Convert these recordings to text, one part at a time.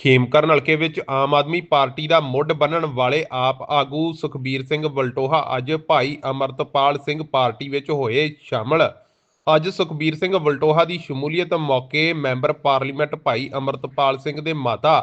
ਖੇਮਕਰਨ ਹਲਕੇ ਵਿੱਚ ਆਮ ਆਦਮੀ ਪਾਰਟੀ ਦਾ ਮੁੱਢ ਬੰਨਣ ਵਾਲੇ ਆਪ ਆਗੂ ਸੁਖਬੀਰ ਸਿੰਘ ਵਲਟੋਹਾ ਅੱਜ ਭਾਈ ਅਮਰਤਪਾਲ ਸਿੰਘ ਪਾਰਟੀ ਵਿੱਚ ਹੋਏ ਸ਼ਾਮਲ। ਅੱਜ ਸੁਖਬੀਰ ਸਿੰਘ ਵਲਟੋਹਾ ਦੀ ਸ਼ਮੂਲੀਅਤ ਮੌਕੇ ਮੈਂਬਰ ਪਾਰਲੀਮੈਂਟ ਭਾਈ ਅਮਰਤਪਾਲ ਸਿੰਘ ਦੇ ਮਾਤਾ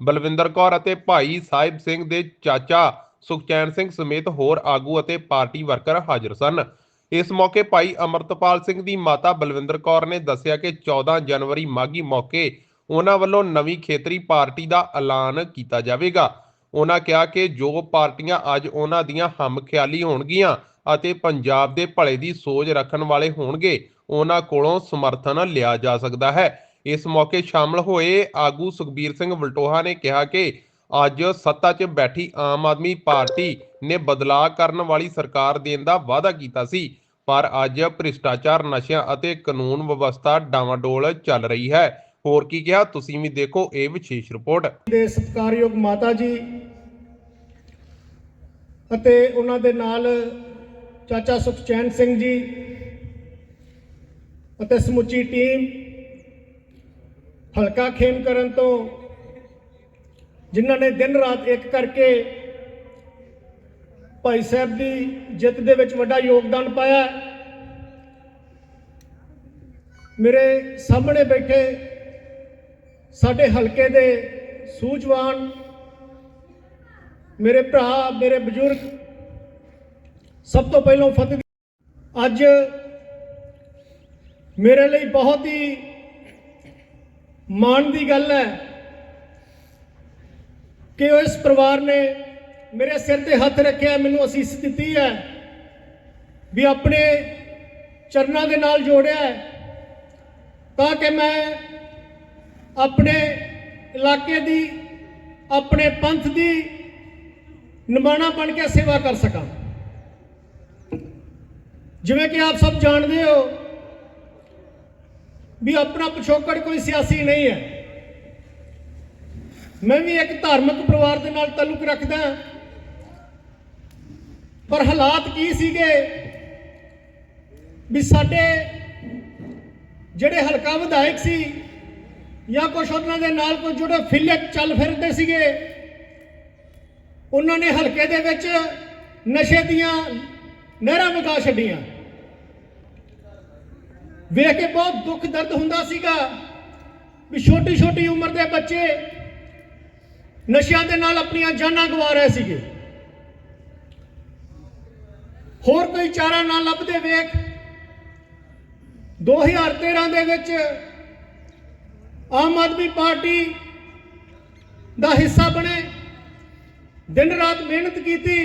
ਬਲਵਿੰਦਰ ਕੌਰ ਅਤੇ ਭਾਈ ਸਾਹਿਬ ਸਿੰਘ ਦੇ ਚਾਚਾ ਸੁਖਚੈਨ ਸਿੰਘ ਸਮੇਤ ਹੋਰ ਆਗੂ ਅਤੇ ਪਾਰਟੀ ਵਰਕਰ ਹਾਜ਼ਰ ਸਨ। ਇਸ ਮੌਕੇ ਭਾਈ ਅਮਰਤਪਾਲ ਸਿੰਘ ਦੀ ਮਾਤਾ ਬਲਵਿੰਦਰ ਕੌਰ ਨੇ ਦੱਸਿਆ ਕਿ 14 ਜਨਵਰੀ ਮਾਘੀ ਮੌਕੇ ਉਹਨਾਂ ਵੱਲੋਂ ਨਵੀਂ ਖੇਤਰੀ ਪਾਰਟੀ ਦਾ ਐਲਾਨ ਕੀਤਾ ਜਾਵੇਗਾ। ਉਹਨਾਂ ਕਿਹਾ ਕਿ ਜੋ ਪਾਰਟੀਆਂ ਅੱਜ ਉਹਨਾਂ ਦੀਆਂ ਹਮਖਿਆਲੀ ਹੋਣਗੀਆਂ ਅਤੇ ਪੰਜਾਬ ਦੇ ਭਲੇ ਦੀ ਸੋਚ ਰੱਖਣ ਵਾਲੇ ਹੋਣਗੇ, ਉਹਨਾਂ ਕੋਲੋਂ ਸਮਰਥਨ ਲਿਆ ਜਾ ਸਕਦਾ ਹੈ। ਇਸ ਮੌਕੇ ਸ਼ਾਮਲ ਹੋਏ ਆਗੂ ਸੁਖਬੀਰ ਸਿੰਘ ਵਲਟੋਹਾ ਨੇ ਕਿਹਾ ਕਿ ਅੱਜ ਸੱਤਾ 'ਚ ਬੈਠੀ ਆਮ ਆਦਮੀ ਪਾਰਟੀ ਨੇ ਬਦਲਾਅ ਕਰਨ ਵਾਲੀ ਸਰਕਾਰ ਦੇਣ ਦਾ ਵਾਅਦਾ ਕੀਤਾ ਸੀ, ਪਰ ਅੱਜ ਭ੍ਰਿਸ਼ਟਾਚਾਰ, ਨਸ਼ਿਆਂ ਅਤੇ ਕਾਨੂੰਨ ਵਿਵਸਥਾ ਡਾਵਾਡੋਲ ਚੱਲ ਰਹੀ ਹੈ। ਹੋਰ ਕੀ ਕਿਹਾ? ਤੁਸੀਂ ਵੀ ਦੇਖੋ, ਇਹ ਵਿਸ਼ੇਸ਼ ਰਿਪੋਰਟ। ਦੇ ਸਤਿਕਾਰਯੋਗ ਮਾਤਾ ਜੀ ਅਤੇ ਉਹਨਾਂ ਦੇ ਨਾਲ ਚਾਚਾ ਸੁਖਚੈਨ ਸਿੰਘ ਜੀ ਅਤੇ ਸਮੁੱਚੀ ਟੀਮ ਹਲਕਾ ਖੇਮ ਕਰਨ ਤੋਂ, ਜਿਨ੍ਹਾਂ ਨੇ ਦਿਨ ਰਾਤ ਇੱਕ ਕਰਕੇ ਭਾਈ ਸਾਹਿਬ ਦੀ ਜਿੱਤ ਦੇ ਵਿੱਚ ਵੱਡਾ ਯੋਗਦਾਨ ਪਾਇਆ। ਮੇਰੇ ਸਾਹਮਣੇ ਬੈਠੇ ਸਾਡੇ ਹਲਕੇ ਦੇ ਸੂਝਵਾਨ ਮੇਰੇ ਭਰਾ, ਮੇਰੇ ਬਜ਼ੁਰਗ, ਸਭ ਤੋਂ ਪਹਿਲਾਂ ਫਤਿਹ ਅੱਜ ਮੇਰੇ ਲਈ ਬਹੁਤ ਹੀ ਮਾਣ ਦੀ ਗੱਲ ਹੈ ਕਿ ਉਸ ਪਰਿਵਾਰ ਨੇ ਮੇਰੇ ਸਿਰ ਤੇ ਹੱਥ ਰੱਖਿਆ, ਮੈਨੂੰ ਅਸੀਸ ਦਿੱਤੀ ਹੈ ਵੀ ਆਪਣੇ ਚਰਨਾਂ ਦੇ ਨਾਲ ਜੋੜਿਆ ਤਾਂ ਕਿ ਮੈਂ ਆਪਣੇ ਇਲਾਕੇ ਦੀ, ਆਪਣੇ ਪੰਥ ਦੀ ਨਿਮਾਣਾ ਬਣ ਕੇ ਸੇਵਾ ਕਰ ਸਕਾਂ। ਜਿਵੇਂ ਕਿ ਆਪ ਸਭ ਜਾਣਦੇ ਹੋ ਵੀ ਆਪਣਾ ਪਿਛੋਕੜ ਕੋਈ ਸਿਆਸੀ ਨਹੀਂ ਹੈ। ਮੈਂ ਵੀ ਇੱਕ ਧਾਰਮਿਕ ਪਰਿਵਾਰ ਦੇ ਨਾਲ ਤਾਲੁਕ ਰੱਖਦਾ ਪਰ ਹਾਲਾਤ ਕੀ ਸੀਗੇ ਵੀ ਸਾਡੇ ਜਿਹੜੇ ਹਲਕਾ ਵਿਧਾਇਕ ਸੀ ਜਾਂ ਕੁਝ ਉਹਨਾਂ ਦੇ ਨਾਲ ਕੋਈ ਜਿਹੜੇ ਫਿਲਕ ਚੱਲ ਫਿਰਦੇ ਸੀਗੇ। ਉਹਨਾਂ ਨੇ ਹਲਕੇ ਦੇ ਵਿੱਚ ਨਸ਼ੇ ਦੀਆਂ ਨਹਿਰਾਂ ਵਗਾ ਛੱਡੀਆਂ। ਵੇਖ ਕੇ ਬਹੁਤ ਦੁੱਖ ਦਰਦ ਹੁੰਦਾ ਸੀਗਾ ਵੀ ਛੋਟੀ ਛੋਟੀ ਉਮਰ ਦੇ ਬੱਚੇ ਨਸ਼ਿਆਂ ਦੇ ਨਾਲ ਆਪਣੀਆਂ ਜਾਨਾਂ ਗਵਾ ਰਹੇ ਸੀਗੇ। ਹੋਰ ਕੋਈ ਚਾਰਾ ਨਾ ਲੱਭਦੇ ਵੇਖ। 2013 ਦੇ ਵਿੱਚ ਆਮ ਆਦਮੀ ਪਾਰਟੀ ਦਾ ਹਿੱਸਾ ਬਣੇ, ਦਿਨ ਰਾਤ ਮਿਹਨਤ ਕੀਤੀ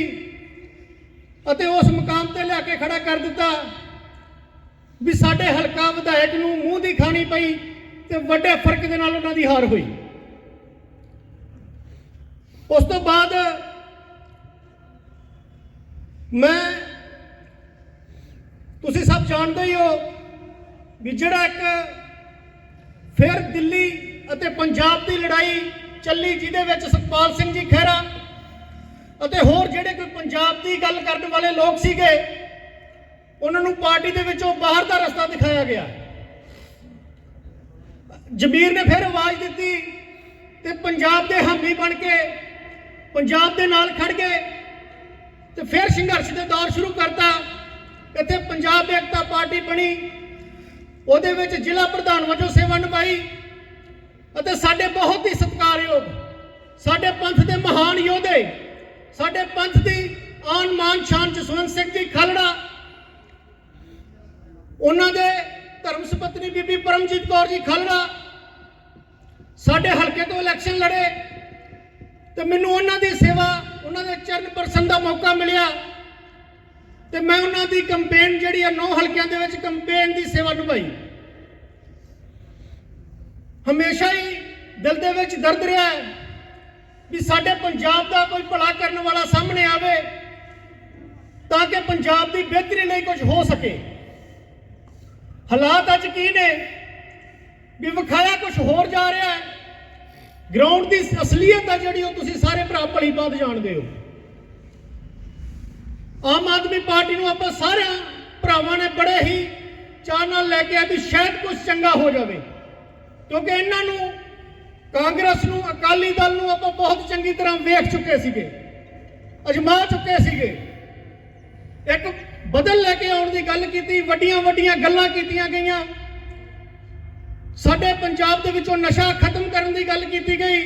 ਅਤੇ ਉਸ ਮੁਕਾਮ ਤੇ ਲਿਆ ਕੇ ਖੜਾ ਕਰ ਦਿੱਤਾ ਵੀ ਸਾਡੇ ਹਲਕਾ ਵਿਧਾਇਕ ਨੂੰ ਮੂੰਹ ਦੀ ਖਾਣੀ ਪਈ ਤੇ ਵੱਡੇ ਫ਼ਰਕ ਦੇ ਨਾਲ ਉਹਨਾਂ ਦੀ ਹਾਰ ਹੋਈ। ਉਸ ਤੋਂ ਬਾਅਦ ਮੈਂ, ਤੁਸੀਂ ਸਭ ਜਾਣਦੇ ਹੀ ਹੋ ਵੀ ਜਿਹੜਾ ਇੱਕ ਫਿਰ ਦਿੱਲੀ ਅਤੇ ਪੰਜਾਬ ਦੀ ਲੜਾਈ ਚੱਲੀ, ਜਿਹਦੇ ਵਿੱਚ ਸੁਖਪਾਲ ਸਿੰਘ ਜੀ ਖਹਿਰਾ ਅਤੇ ਹੋਰ ਜਿਹੜੇ ਕੋਈ ਪੰਜਾਬ ਦੀ ਗੱਲ ਕਰਨ ਵਾਲੇ ਲੋਕ ਸੀਗੇ, ਉਹਨਾਂ ਨੂੰ ਪਾਰਟੀ ਦੇ ਵਿੱਚੋਂ ਬਾਹਰ ਦਾ ਰਸਤਾ ਦਿਖਾਇਆ ਗਿਆ। ਜਮੀਰ ਨੇ ਫਿਰ ਆਵਾਜ਼ ਦਿੱਤੀ ਤੇ ਪੰਜਾਬ ਦੇ ਹਾਮੀ ਬਣ ਕੇ ਪੰਜਾਬ ਦੇ ਨਾਲ ਖੜ ਗਏ ਤੇ ਫਿਰ ਸੰਘਰਸ਼ ਦੇ ਦੌਰ ਸ਼ੁਰੂ ਕਰਤਾ। ਇੱਥੇ ਪੰਜਾਬ ਏਕਤਾ ਪਾਰਟੀ ਬਣੀ। ਉਹਦੇ ਵਿੱਚ ਜ਼ਿਲ੍ਹਾ ਪ੍ਰਧਾਨ ਵਜੋਂ ਸੇਵਾ ਨਿਭਾਈ ਅਤੇ ਸਾਡੇ ਬਹੁਤ ਹੀ ਸਤਿਕਾਰਯੋਗ, ਸਾਡੇ ਪੰਥ ਦੇ ਮਹਾਨ ਯੋਧੇ, ਸਾਡੇ ਪੰਥ ਦੀ ਆਨ ਮਾਨ ਸ਼ਾਨ ਜਸਵੰਤ ਸਿੰਘ ਜੀ ਖਾਲੜਾ, ਉਹਨਾਂ ਦੇ ਧਰਮ ਸੁਪਤਨੀ ਬੀਬੀ ਪਰਮਜੀਤ ਕੌਰ ਜੀ ਖਾਲੜਾ, ਸਾਡੇ ਹਲਕੇ ਤੋਂ ਇਲੈਕਸ਼ਨ ਲੜੇ ਤੇ ਮੈਨੂੰ ਉਹਨਾਂ ਦੀ ਸੇਵਾ, ਉਹਨਾਂ ਦੇ ਚਰਨ ਪਰਸਨ ਦਾ ਮੌਕਾ ਮਿਲਿਆ। ਤੇ ਮੈਂ ਉਹਨਾਂ ਦੀ ਕੰਪੇਨ ਜਿਹੜੀ ਆ ਨੌ ਹਲਕਿਆਂ ਦੇ ਵਿੱਚ ਕੰਪੇਨ ਦੀ ਸੇਵਾ ਨਿਭਾਈ। ਹਮੇਸ਼ਾ ਹੀ ਦਿਲ ਦੇ ਵਿੱਚ ਦਰਦ ਰਿਹਾ ਹੈ ਵੀ ਸਾਡੇ ਪੰਜਾਬ ਦਾ ਕੋਈ ਭਲਾ ਕਰਨ ਵਾਲਾ ਸਾਹਮਣੇ ਆਵੇ ਤਾਂ ਕਿ ਪੰਜਾਬ ਦੀ ਬਿਹਤਰੀ ਲਈ ਕੁਝ ਹੋ ਸਕੇ। ਹਾਲਾਤ ਅੱਜ ਕੀ ਨੇ? ਵੀ ਵਿਖਾਇਆ ਕੁਝ ਹੋਰ ਜਾ ਰਿਹਾ ਹੈ। ਗਰਾਊਂਡ ਦੀ ਅਸਲੀਅਤ ਆ ਜਿਹੜੀ ਉਹ ਤੁਸੀਂ ਸਾਰੇ ਭਰਾ ਭਲੀ ਬਾਤ ਜਾਣਦੇ ਹੋ। ਆਮ ਆਦਮੀ ਪਾਰਟੀ ਨੂੰ ਆਪਾਂ ਸਾਰਿਆਂ ਭਰਾਵਾਂ ਨੇ ਬੜੇ ਹੀ ਚਾਅ ਨਾਲ ਲੈ ਕੇ ਆ ਵੀ ਸ਼ਾਇਦ ਕੁਝ ਚੰਗਾ ਹੋ ਜਾਵੇ। ਕਿਉਂਕਿ ਇਹਨਾਂ ਨੂੰ, ਕਾਂਗਰਸ ਨੂੰ, ਅਕਾਲੀ ਦਲ ਨੂੰ ਆਪਾਂ ਬਹੁਤ ਚੰਗੀ ਤਰ੍ਹਾਂ ਵੇਖ ਚੁੱਕੇ ਸੀਗੇ, ਅਜਮਾ ਚੁੱਕੇ ਸੀਗੇ। ਇੱਕ ਬਦਲ ਲੈ ਕੇ ਆਉਣ ਦੀ ਗੱਲ ਕੀਤੀ, ਵੱਡੀਆਂ ਵੱਡੀਆਂ ਗੱਲਾਂ ਕੀਤੀਆਂ ਗਈਆਂ। ਸਾਡੇ ਪੰਜਾਬ ਦੇ ਵਿੱਚੋਂ ਨਸ਼ਾ ਖਤਮ ਕਰਨ ਦੀ ਗੱਲ ਕੀਤੀ ਗਈ।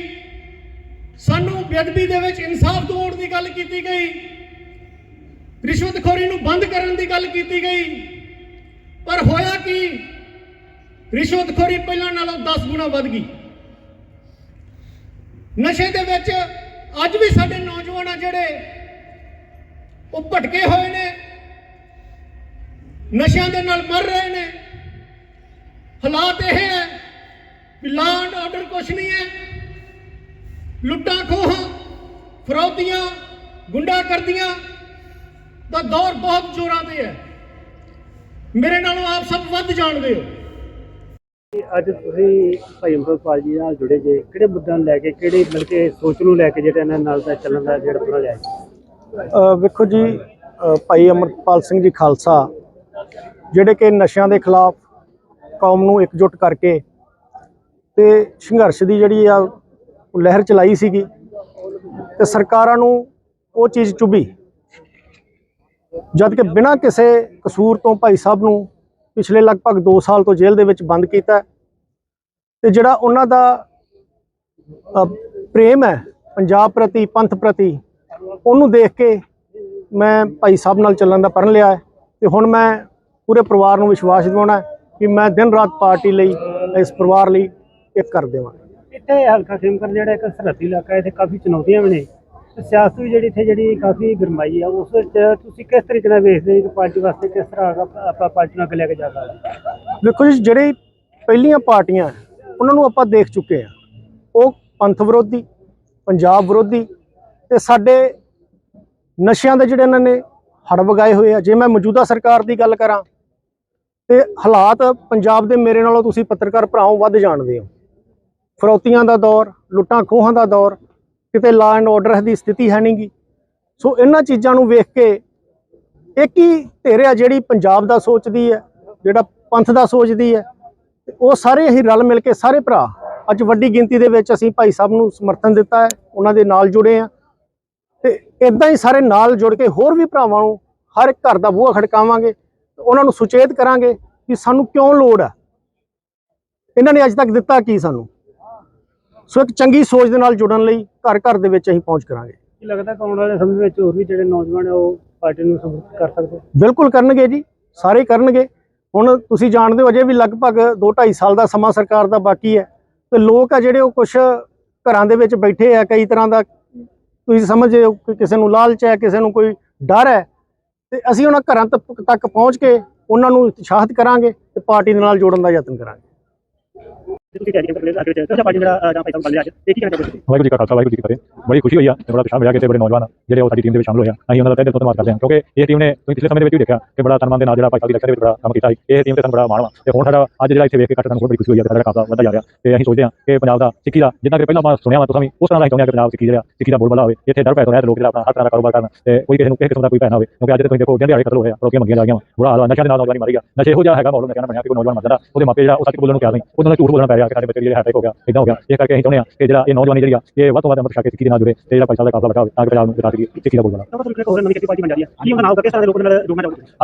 ਸਾਨੂੰ ਬੇਅਦਬੀ ਦੇ ਵਿੱਚ ਇਨਸਾਫ ਦਿਵਾਉਣ ਦੀ ਗੱਲ ਕੀਤੀ ਗਈ। ਰਿਸ਼ਵਤਖੋਰੀ ਨੂੰ ਬੰਦ ਕਰਨ ਦੀ ਗੱਲ ਕੀਤੀ ਗਈ। ਪਰ ਹੋਇਆ ਕੀ? ਰਿਸ਼ਵਤਖੋਰੀ ਪਹਿਲਾਂ ਨਾਲੋਂ 10 ਗੁਣਾ ਵੱਧ ਗਈ। ਨਸ਼ੇ ਦੇ ਵਿੱਚ ਅੱਜ ਵੀ ਸਾਡੇ ਨੌਜਵਾਨ ਆ ਜਿਹੜੇ ਉਹ ਭਟਕੇ ਹੋਏ ਨੇ, ਨਸ਼ਿਆਂ ਦੇ ਨਾਲ ਮਰ ਰਹੇ ਨੇ। ਹਾਲਾਤ ਇਹ ਹੈ ਵੀ ਲਾਅ ਐਂਡ ਆਰਡਰ ਕੁਛ ਨਹੀਂ ਹੈ। ਲੁੱਟਾਂ ਖੋਹਾਂ, ਫਰੌਤੀਆਂ ਗੁੰਡਾ ਕਰਦੀਆਂ ਦਾ ਦੌਰ ਬਹੁਤ ਜ਼ੋਰਾਂ ਤੇ ਹੈ। ਮੇਰੇ ਨਾਲੋਂ ਆਪ ਸਭ ਵੱਧ ਜਾਣਦੇ ਹੋ। ਅੱਜ ਤੁਸੀਂ ਭਾਈ ਅੰਮ੍ਰਿਤਪਾਲ ਜੀ ਨਾਲ ਜੁੜੇ ਜੇ। ਕਿਹੜੇ ਮੁੱਦਿਆਂ ਨੂੰ ਲੈ ਕੇ ਕਿਹੜੇ ਮਤਲਬ ਕਿ ਸੋਚ ਨੂੰ ਲੈ ਕੇ ਜਿਹੜਾ ਇਹਨਾਂ ਨਾਲ ਦਾ ਚੱਲਣ ਦਾ ਜਿਹੜਾ ਪੜਾ ਲਿਆ ਵੇਖੋ ਜੀ ਭਾਈ ਅਮਰਪਾਲ ਸਿੰਘ ਜੀ ਖਾਲਸਾ ਜਿਹੜੇ ਕਿ ਨਸ਼ਿਆਂ ਦੇ ਖਿਲਾਫ ਕੌਮ ਨੂੰ ਇਕਜੁੱਟ ਕਰਕੇ ਤੇ ਸੰਘਰਸ਼ ਦੀ ਜਿਹੜੀ ਆ ਉਹ ਲਹਿਰ ਚਲਾਈ ਸੀਗੀ ਤੇ ਸਰਕਾਰਾਂ ਨੂੰ ਉਹ ਚੀਜ਼ ਚੁਭੀ। ਜਦ ਕਿ ਬਿਨਾਂ ਕਿਸੇ ਕਸੂਰ ਤੋਂ ਭਾਈ ਸਾਹਿਬ ਨੂੰ ਪਿਛਲੇ ਲਗਭਗ 2 ਸਾਲ ਤੋਂ ਜੇਲ੍ਹ ਦੇ ਵਿੱਚ ਬੰਦ ਕੀਤਾ ਹੈ। ਤੇ ਜਿਹੜਾ ਉਹਨਾਂ ਦਾ ਪ੍ਰੇਮ ਹੈ, ਪੰਜਾਬ ਪ੍ਰਤੀ, ਪੰਥ ਪ੍ਰਤੀ, ਉਹਨੂੰ ਦੇਖ ਕੇ ਮੈਂ ਭਾਈ ਸਾਹਿਬ ਨਾਲ ਚੱਲਣ ਦਾ ਪਰਨ ਲਿਆ ਹੈ। ਤੇ ਹੁਣ ਮੈਂ ਪੂਰੇ ਪਰਿਵਾਰ ਨੂੰ ਵਿਸ਼ਵਾਸ ਦਿਵਾਉਣਾ ਹੈ ਕਿ ਮੈਂ ਦਿਨ ਰਾਤ ਪਾਰਟੀ ਲਈ, ਇਸ ਪਰਿਵਾਰ ਲਈ ਇੱਕ ਕਰ ਦੇਵਾਂ ਇੱਥੇ ਹਲਕਾ ਖੇਮਕਰ ਜਿਹੜਾ ਇੱਕ ਸਰਹੱਦੀ ਇਲਾਕਾ ਹੈ, ਇੱਥੇ ਕਾਫੀ ਚੁਣੌਤੀਆਂ ਵੀ ਨੇ। ਸਿਆਸਤ ਵੀ ਜਿਹੜੀ ਇੱਥੇ ਜਿਹੜੀ ਕਾਫੀ ਗਰਮਾਈ ਆ, ਉਸ ਵਿੱਚ ਤੁਸੀਂ ਕਿਸ ਤਰੀਕੇ ਨਾਲ ਵੇਖਦੇ ਹੋ ਕਿ ਪਾਰਟੀ ਵਾਸਤੇ ਕਿਸ ਤਰ੍ਹਾਂ ਆਪਾਂ- ਪਾਰਟੀ ਨੂੰ ਅੱਗੇ ਲੈ ਕੇ ਜਾ ਸਕਦੇ ਦੇਖੋ ਜੀ, ਜਿਹੜੇ ਪਹਿਲੀਆਂ ਪਾਰਟੀਆਂ ਉਹਨਾਂ ਨੂੰ ਆਪਾਂ ਦੇਖ ਚੁੱਕੇ ਆ ਉਹ ਪੰਥ ਵਿਰੋਧੀ, ਪੰਜਾਬ ਵਿਰੋਧੀ ਤੇ ਸਾਡੇ ਨਸ਼ਿਆਂ ਦੇ ਜਿਹੜੇ ਇਹਨਾਂ ਨੇ ਹੜ ਵਗਾਏ ਹੋਏ ਆ। ਜੇ ਮੈਂ ਮੌਜੂਦਾ ਸਰਕਾਰ ਦੀ ਗੱਲ ਕਰਾਂ ਤੇ ਹਾਲਾਤ ਪੰਜਾਬ ਦੇ ਮੇਰੇ ਨਾਲੋਂ ਤੁਸੀਂ ਪੱਤਰਕਾਰ ਭਰਾਓ ਵੱਧ ਜਾਣਦੇ ਹੋ। ਫਰੋਤੀਆਂ ਦਾ ਦੌਰ, ਲੁੱਟਾਂ ਖੋਹਾਂ ਦਾ ਦੌਰ ਕਿਤੇ ਲਾ ਐਂਡ ਆਰਡਰ ਦੀ ਸਥਿਤੀ ਹੈ ਨਹੀਂਗੀ ਸੋ ਇਹਨਾਂ ਚੀਜ਼ਾਂ ਨੂੰ ਵੇਖ ਕੇ ਇੱਕ ਹੀ ਧਿਰ ਆ ਜਿਹੜੀ ਪੰਜਾਬ ਦਾ ਸੋਚਦੀ ਹੈ, ਜਿਹੜਾ ਪੰਥ ਦਾ ਸੋਚਦੀ ਹੈ ਉਹ ਸਾਰੇ ਅਸੀਂ ਰਲ ਮਿਲ ਕੇ ਸਾਰੇ ਭਰਾ, ਅੱਜ ਵੱਡੀ ਗਿਣਤੀ ਦੇ ਵਿੱਚ ਅਸੀਂ ਭਾਈ ਸਾਹਿਬ ਨੂੰ ਸਮਰਥਨ ਦਿੱਤਾ ਹੈ, ਉਹਨਾਂ ਦੇ ਨਾਲ ਜੁੜੇ ਆ ਤੇ ਇਦਾਂ ਹੀ ਸਾਰੇ ਨਾਲ ਜੁੜ ਕੇ ਹੋਰ ਵੀ ਭਰਾਵਾਂ ਨੂੰ ਹਰ ਇੱਕ ਘਰ ਦਾ ਬੂਹਾ ਖੜਕਾਵਾਂਗੇ, ਤੇ ਉਹਨਾਂ ਨੂੰ ਸੁਚੇਤ ਕਰਾਂਗੇ ਕਿ ਸਾਨੂੰ ਕਿਉਂ ਲੋੜ ਹੈ। ਇਹਨਾਂ ਨੇ ਅੱਜ ਤੱਕ ਦਿੱਤਾ ਕੀ ਸਾਨੂੰ? ਸੋ ਇੱਕ ਚੰਗੀ ਸੋਚ ਦੇ ਨਾਲ ਜੁੜਨ ਲਈ ਘਰ ਘਰ ਦੇ ਵਿੱਚ ਅਸੀਂ ਪਹੁੰਚ ਕਰਾਂਗੇ। ਕੀ ਲੱਗਦਾ ਆਉਣ ਵਾਲੇ ਸਮੇਂ ਵਿੱਚ ਹੋਰ ਵੀ ਜਿਹੜੇ ਨੌਜਵਾਨ ਆ ਉਹ ਪਾਰਟੀ ਨੂੰ ਸਮਰਥਨ ਕਰ ਸਕਦੇ ਬਿਲਕੁਲ ਕਰਨਗੇ ਜੀ ਸਾਰੇ ਕਰਨਗੇ। ਹੁਣ ਤੁਸੀਂ ਜਾਣਦੇ ਹੋ ਅਜੇ ਵੀ ਲਗਭਗ 2.5 ਸਾਲ ਦਾ ਸਮਾਂ ਸਰਕਾਰ ਦਾ ਬਾਕੀ ਹੈ। ਤੇ ਲੋਕ ਆ ਜਿਹੜੇ ਉਹ ਕੁਝ ਘਰਾਂ ਦੇ ਵਿੱਚ ਬੈਠੇ ਆ ਕਈ ਤਰ੍ਹਾਂ ਦਾ ਤੁਸੀਂ ਸਮਝਦੇ ਹੋ ਕਿ ਕਿਸੇ ਨੂੰ ਲਾਲਚ ਹੈ ਕਿਸੇ ਨੂੰ ਕੋਈ ਡਰ ਹੈ। ਤੇ ਅਸੀਂ ਉਹਨਾਂ ਘਰਾਂ ਤੱਕ ਪਹੁੰਚ ਕੇ ਉਹਨਾਂ ਨੂੰ ਉਤਸ਼ਾਹਿਤ ਕਰਾਂਗੇ ਤੇ ਪਾਰਟੀ ਦੇ ਨਾਲ ਜੋੜਨ ਦਾ ਯਤਨ ਕਰਾਂਗੇ। ਤੁਸੀਂ ਤਿਆਰੀ ਕਰਦੇ ਹੋ? ਅੱਗੇ ਚੱਲ ਪਾਰਟੀ ਜਿਹੜਾ ਜਾਂ ਭਾਈ ਸਾਹਿਬ ਅੱਜ, ਇਹ ਕੀ ਕਹਿਣਾ ਚਾਹੁੰਦੇ ਵਾਹਿਗੁਰੂ ਜੀ ਕਾ ਖਾਲਸਾ, ਵਾਹਿਗੁਰੂ ਜੀ ਕੀ ਫਤਿਹ। ਬੜੀ ਖੁਸ਼ੀ ਹੋਈ ਆ ਤੇ ਬੜਾ ਪਿਛਾਂ ਮਿਲਿਆ ਕਿ ਤੇ ਬੜੇ ਨੌਜਵਾਨ ਜਿਹੜੇ ਉਹ ਸਾਡੀ ਟੀਮ ਦੇ ਵਿੱਚ ਸ਼ਾਮਲ ਹੋਏ ਅਸੀਂ ਉਹਨਾਂ ਦਾ ਤਹਿ ਦਿਲ ਤੋਂ ਧੰਨਵਾਦ ਕਰਦੇ ਹਾਂ, ਕਿਉਂਕਿ ਇਹ ਟੀਮ ਨੇ ਤੁਸੀਂ ਪਿਛਲੇ ਸਮੇਂ ਦੇ ਵਿੱਚ ਵੀ ਦੇਖਿਆ ਕਿ ਬੜਾ ਸਨਮਾਨ ਦੇ ਨਾਲ ਜਿਹੜਾ ਭਾਈ ਦੀ ਇਲੈਕਸ਼ਨ ਦੇ ਵਿੱਚ ਬੜਾ ਕੰਮ ਕੀਤਾ ਸੀ। ਇਹ ਟੀਮ ਤੇ ਸਾਨੂੰ ਬੜਾ ਮਾਣ ਵਾ। ਤੇ ਹੁਣ ਸਾਡਾ ਅੱਜ ਜਿਹੜਾ ਇੱਥੇ ਵੇਖ ਕੇ ਕੱਟ ਸਾਨੂੰ ਬੜੀ ਖੁਸ਼ੀ ਹੋਈ ਆ ਸਾਡਾ ਖਾਲਸਾ ਵੱਧਦਾ ਜਾ ਰਿਹਾ। ਤੇ ਅਸੀਂ ਸੋਚਦੇ ਹਾਂ ਕਿ ਪੰਜਾਬ ਦਾ ਸਿੱਖੀ ਦਾ ਜਿੱਦਾਂ ਕਿ ਪਹਿਲਾਂ ਆਪਾਂ ਸੁਣਿਆ ਵਾ, ਤੁਸੀਂ ਵੀ ਉਸ ਤਰ੍ਹਾਂ ਦਾ ਅਸੀਂ ਚਾਹੁੰਦੇ ਹਾਂ ਕਿ ਪੰਜਾਬ ਸਿੱਖੀ ਜਿਹੜਾ, ਸਿੱਖੀ ਦਾ ਬੋਲਬਾਲਾ ਹੋਵੇ। ਇੱਥੇ ਡਰ ਪੈ ਤੋਂ ਰਹਿ ਲੋਕ ਜਿਹੜਾ ਆਪਣਾ ਹਰ ਤਰ੍ਹਾਂ ਦਾ ਕਾਰੋਬਾਰ ਕਰਨ। ਤੇ ਕੋਈ ਕਿਸੇ ਨੂੰ, ਕਿਸੇ ਕਿਸਮ ਦਾ ਕੋਈ ਭੈ ਹੋਵੇ। ਕਿਉਂਕਿ ਅੱਜ ਤੁਸੀਂ ਦੇਖੋ ਦਿਨ ਦਿਹਾੜੇ ਕਤਲ ਹੋਇਆ ਰੋਕੀਆਂ ਮੰਗੀਆਂ ਜਾ ਰਹੀਆਂ ਬੁਰਾ ਹਾਲ ਆ ਨਸ਼ਿਆਂ ਦੇ ਨਾਲ ਨੌਜਵਾਨੀ ਮਾਰੀ ਆ। ਨਸ਼ੇ ਇਹੋ ਜਿਹਾ ਹੈਗਾ ਮਾਹੌਲ ਮੈਂ ਕਹਿਣਾ ਬਣਿਆ ਕਿ ਕੋਈ ਨੌਜਵਾਨ ਮਰਦਾ। ਉਹਦੇ ਮਾਪੇ ਜਿਹੜਾ, ਉਹ ਸੱਚ ਬੋਲਣ ਨੂੰ ਕਿਹਾ ਨਹੀਂ। ਉਹਨਾਂ ਨੂੰ ਝੂਠ ਬੋਲਣਾ ਕਿ ਸਾਡੇ ਬੱਚੇ ਜਿਹੜੇ ਹੈਟੇਕ ਹੋ ਗਿਆ ਇਦਾਂ ਹੋ ਗਿਆ। ਇਹ ਕਰਕੇ ਅਸੀਂ ਚਾਹੁੰਦੇ ਕਿ ਜਿਹੜਾ ਇਹ ਨੌਜਵਾਨੀ ਜਿਹੜੀ ਆ ਇਹ ਵੱਧ ਤੋਂ ਵੱਧ ਅੰਮ੍ਰਿਤ ਛਕ ਕੇ ਸਿੱਖੀ ਦੇ ਨਾਲ ਜੁੜੇ ਤੇ ਜਿਹੜਾ ਭਾਈ ਸਾਹਿਬ ਦਾ ਕਾਫਲਾ ਲੱਗਾ ਹੋਵੇ ਤਾਂ ਕਿ ਪੰਜਾਬ ਨੂੰ ਵਿਕਾਸ ਸਿੱਖੀ ਚਾਹੁੰਦੇ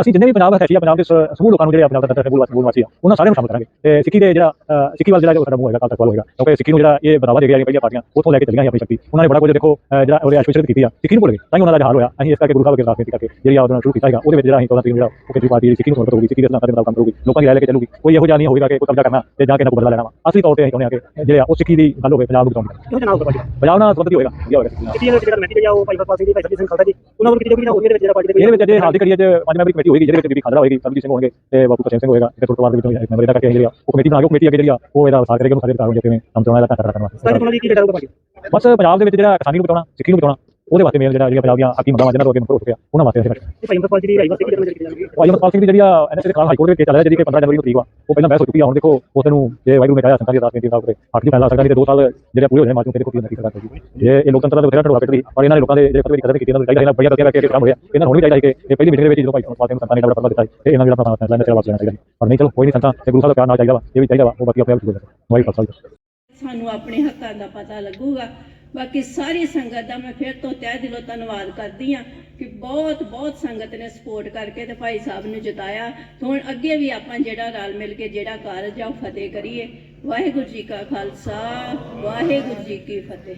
ਅਸੀਂ ਜਿੰਨੇ ਵੀ ਪੰਜਾਬ ਹੈ ਪੰਜਾਬ ਦੇ ਸ- ਸਮੂਹ ਲੋਕਾਂ ਨੂੰ ਜਿਹੜੇ ਪੰਜਾਬ ਦਾ ਤੰਤਰ ਬੋਲ ਬੋਲ ਵਾਸੀ ਆ ਉਹਨਾਂ ਸਾਰਿਆਂ ਨੂੰ ਸ਼ਾਮਲ ਕਰਾਂਗੇ। ਤੇ ਸਿੱਖੀ ਦੇ ਜਿਹੜਾ ਸਿੱਖੀ ਵੱਲ ਜਿਹੜਾ ਸਾਡਾ ਮੂੰਹ ਹੋਏਗਾ ਕੱਲ ਤੱਕ ਵੱਲ ਹੋਏਗਾ। ਕਿਉਂਕਿ ਸਿੱਖੀ ਨੂੰ ਜਿਹੜਾ ਇਹ ਬਰਾਬਰ ਦੇ ਗਿਆ ਪਾਰਟੀਆਂ ਉੱਥੋਂ ਲੈ ਕੇ ਚੱਲੀਆਂ ਆਪਣੀ ਸ਼ਕਤੀ। ਉਹਨਾਂ ਨੇ ਬੜਾ ਕੁਝ ਦੇਖੋ ਜਿਹੜਾ ਉਹਦੇ ਕੀਤੀ ਆ ਸਿੱਖੀ ਨੂੰ ਭੁੱਲ ਗਏ ਤਾਂ ਹੀ ਉਹਨਾਂ ਦਾ ਹਾਲ ਹੋਇਆ। ਅਸੀਂ ਇਸ ਕਰਕੇ ਗੁਰੂ ਸਾਹਿਬ ਦੇ ਰਾਸਤੇ ਕਰਕੇ ਜਿਹੜੀ ਸ਼ੁਰੂ ਕੀਤਾ ਹੈਗਾ ਉਹਦੇ ਵਿੱਚ ਜਿਹੜਾ ਅਸੀਂ 14 ਤਰੀਕ ਨੂੰ ਜਿਹੜਾ ਉਹ ਕਿਸੇ ਪਾਰਟੀ ਦੀ ਸਿੱਖੀ ਨੂੰ ਸਮਰਪਿਤ ਹੋਊਗੀ ਸਿੱਖੀ ਦੇ ਸਿਧਾਂਤਾਂ ਦੇ ਮੁਤਾਬਕ ਕੰਮ ਕਰੂਗੀ ਲੋਕਾਂ ਦੀ ਰਾਏ ਲੈ ਕੇ ਚੱਲੂਗੀ। ਕੋਈ ਇਹੋ ਜਿਹਾ ਨਹੀਂ ਹੋਵੇਗਾ ਕਿ ਕੋਈ ਕਬਜ਼ਾ ਕਰਨਾ ਤੇ ਜਾ ਕੇ ਨਾ ਕੋਈ ਬਦਲਾ ਲੈਣਾ ਅਸਲੀ ਤੌਰ ਤੇ ਅਸੀਂ ਚਾਹੁੰਦੇ ਹਾਂ ਕਿ ਜਿਹੜੇ ਆ ਉਹ ਸਿੱਖੀ ਦੀ ਗੱਲ ਹੋਵੇ ਪੰਜਾਬ ਨੂੰ ਬਚਾਉਣ ਨਾਲ ਹੋਊਗਾ ਪਾਰਟੀ ਪੰਜਾਬ ਨਾਲ ਸੰਬੰਧੀ ਹੋਏਗਾ ਵਧੀਆ ਹੋਏਗਾ। ਕਿਤੇ ਜਿਹੜਾ ਕਮੇਟੀ ਆ ਉਹ ਭਾਈ ਸਿੰਘ ਜੀ ਭਾਈ ਸਾਹਿਬ ਸਿੰਘ ਖਾਲਸਾ ਜੀ ਉਹਨਾਂ ਨੂੰ ਕਿਤੇ ਜਿਹੜੀ ਹੋਰ ਵੀ ਜਿਹੜਾ ਪਾਰਟੀ ਦੇ ਇਹਦੇ ਵਿੱਚ ਜੇ ਹਾਲ ਦੀ ਕਰੀਏ ਜੇ ਪੰਜ ਮੈਂਬਰੀ ਕਮੇਟੀ ਹੋਏਗੀ ਜਿਹਦੇ ਵਿੱਚ ਬੀਬੀ ਖਾਂਦਰਾ ਹੋਏਗੀ ਸਰਬਜੀਤ ਸਿੰਘ ਹੋਣਗੇ ਤੇ ਬਾਪੂ ਕਸ਼ਮ ਸਿੰਘ ਹੋਏਗਾ ਤੇ ਟੁੱਟਵਾਰ ਦੇ ਵਿੱਚੋਂ ਇੱਕ ਮੈਂਬਰ ਇਹਦਾ ਕਰਕੇ ਅਸੀਂ ਜਿਹੜੀ ਆ ਉਹ ਕਮੇਟੀ ਬਣਾ ਕੇ ਕਮੇਟੀ ਅੱਗੇ ਜਿਹੜੀ ਆ ਉਹ ਇਹਦਾ ਸਾਥ ਕਰੇਗੀ ਉਹਨੂੰ ਸਾਰੇ ਹੋਣਗੇ ਕਿਵੇਂ ਕੰਮ ਚਲਾਉਣਾ ਦਾ ਕਰਨ। ਵਾਸਤੇ ਸਾਰੇ ਦੀ ਬਸ ਪੰਜਾਬ ਦੇ ਵਿੱਚ ਜਿਹੜਾ ਕਿਸਾਨੀ ਨੂੰ ਬਚਾਉਣਾ ਸਿੱਖੀ ਨੂੰ ਬਚਾਉਣਾ ਉਹਦੇ ਵਾਸਤੇ ਮੇਨ ਜਿਹੜਾ ਜਿਹੜੀਆਂ ਪੰਜਾਬ ਦੀਆਂ ਹੱਕੀ ਮੰਗਾਂ ਜਿਹਨਾਂ ਤੋਂ ਅੱਗੇ ਮੁਕਰ ਹੋ ਚੁੱਕਿਆ ਉਹਨਾਂ ਵਾਸਤੇ ਅਸੀਂ ਬੈਠੇ ਭਾਈ ਅੰਮ੍ਰਿਤਪਾਲ ਜੀ ਦੀ ਰਾਈ ਵਾਸਤੇ ਕੀ ਕਰਨਾ ਚਾਹੀਦਾ ਹੈ ਉਹ ਸਿੰਘ ਦੀ ਜਿਹੜੀ ਆ ਐਨਐਸਏ ਦੇ ਖਿਲਾਫ ਹਾਈ ਕੋਰਟ ਦੇ ਕੇਸ ਚੱਲ ਰਿਹਾ ਜਿਹੜੀ ਕਿ 15 ਜਨਵਰੀ ਨੂੰ ਤਰੀਕ ਵਾ ਉਹ ਪਹਿਲਾਂ ਬਹਿਸ ਹੋ ਚੁੱਕੀ ਆ ਹੁਣ ਦੇਖੋ ਉਸ ਨੂੰ ਜੇ ਵਾਹਿਗੁਰੂ ਨੇ ਚਾਹਿਆ ਸੰਤਾਂ ਦੀ ਅਰਦਾਸ ਬੇਨਤੀ ਸਾਹਿਬ ਕਰੇ ਹੱਕ ਫੈਸਲਾ ਸਕਦਾ ਨਹੀਂ 2 ਸਾਲ ਜਿਹੜੇ ਪੂਰੇ ਹੋਣੇ ਮਾਜੂ ਤੇਰੇ ਕੋਲ ਕੀ ਸਰਕਾਰ ਹੋਊਗੀ ਜੇ ਇਹ ਲੋਕਤੰਤਰ ਦਾ ਬਥੇਰਾ ਢੋਆ ਕੱਢਦੀ ਪਰ ਇਹਨਾਂ ਨੇ ਲੋਕਾਂ ਦੇ ਜਿਹੜੇ ਫਤਵੇ ਕਦਰ ਕੀਤੀ ਇਹਨਾਂ ਨੂੰ ਚਾਹੀਦਾ ਇਹਨਾਂ ਬੜੀਆਂ ਕਰਕੇ ਕਰਕੇ ਕੰਮ ਹੋਇਆ ਇਹਨਾਂ ਹੁਣ ਵੀ ਚਾਹੀਦਾ ਕਿ ਇਹ ਪਹਿਲੀ ਮੀਟਿੰਗ ਦੇ ਵਿੱਚ ਜਦੋਂ ਭਾਈ ਅੰਮ੍ਰਿਤਪਾਲ ਸਿੰਘ ਸੰਤਾਂ ਨੇ ਬੜਾ ਫਰਮਾਨ ਦਿੱਤਾ ਤੇ ਇਹਨਾਂ ਨੂੰ ਆਪਣਾ ਫੈਸਲਾ ਲੈਣਾ ਚਾਹੀਦਾ ਪਰ ਨਹੀਂ ਚਲੋ ਕੋਈ ਨਹੀਂ ਸੰਤਾਂ ਤੇ ਗੁਰੂ ਸਾਹਿਬ ਦਾ ਪਿਆਰ ਨਾਲ ਚਾਹੀਦਾ ਵਾ ਇਹ ਵੀ ਚਾਹੀਦਾ ਵਾ ਉਹ ਬਾਕੀ ਆਪਣੇ ਆਪ ਹੋ ਜਾਏਗਾ ਵਾਹਿਗੁਰੂ ਖਾਲਸਾ ਸਾਨੂੰ ਆਪਣੇ ਹੱਕਾਂ ਦਾ ਪਤਾ ਲੱਗੂਗਾ। ਬਾਕੀ ਸਾਰੀ ਸੰਗਤ ਦਾ ਮੈਂ ਫਿਰ ਤੋਂ ਤਹਿ ਦਿਲੋਂ ਧੰਨਵਾਦ ਕਰਦੀ ਆ ਕਿ ਬਹੁਤ ਬਹੁਤ ਸੰਗਤ ਨੇ ਸਪੋਰਟ ਕਰਕੇ ਤੇ ਭਾਈ ਸਾਹਿਬ ਨੂੰ ਜਿਤਾਇਆ। ਹੁਣ ਅੱਗੇ ਵੀ ਆਪਾਂ ਜਿਹੜਾ ਰਲ ਮਿਲ ਕੇ ਜਿਹੜਾ ਕਾਰਜ ਆ ਉਹ ਫਤਿਹ ਕਰੀਏ। ਵਾਹਿਗੁਰੂ ਜੀ ਕਾ ਖਾਲਸਾ, ਵਾਹਿਗੁਰੂ ਜੀ ਕੀ ਫਤਿਹ।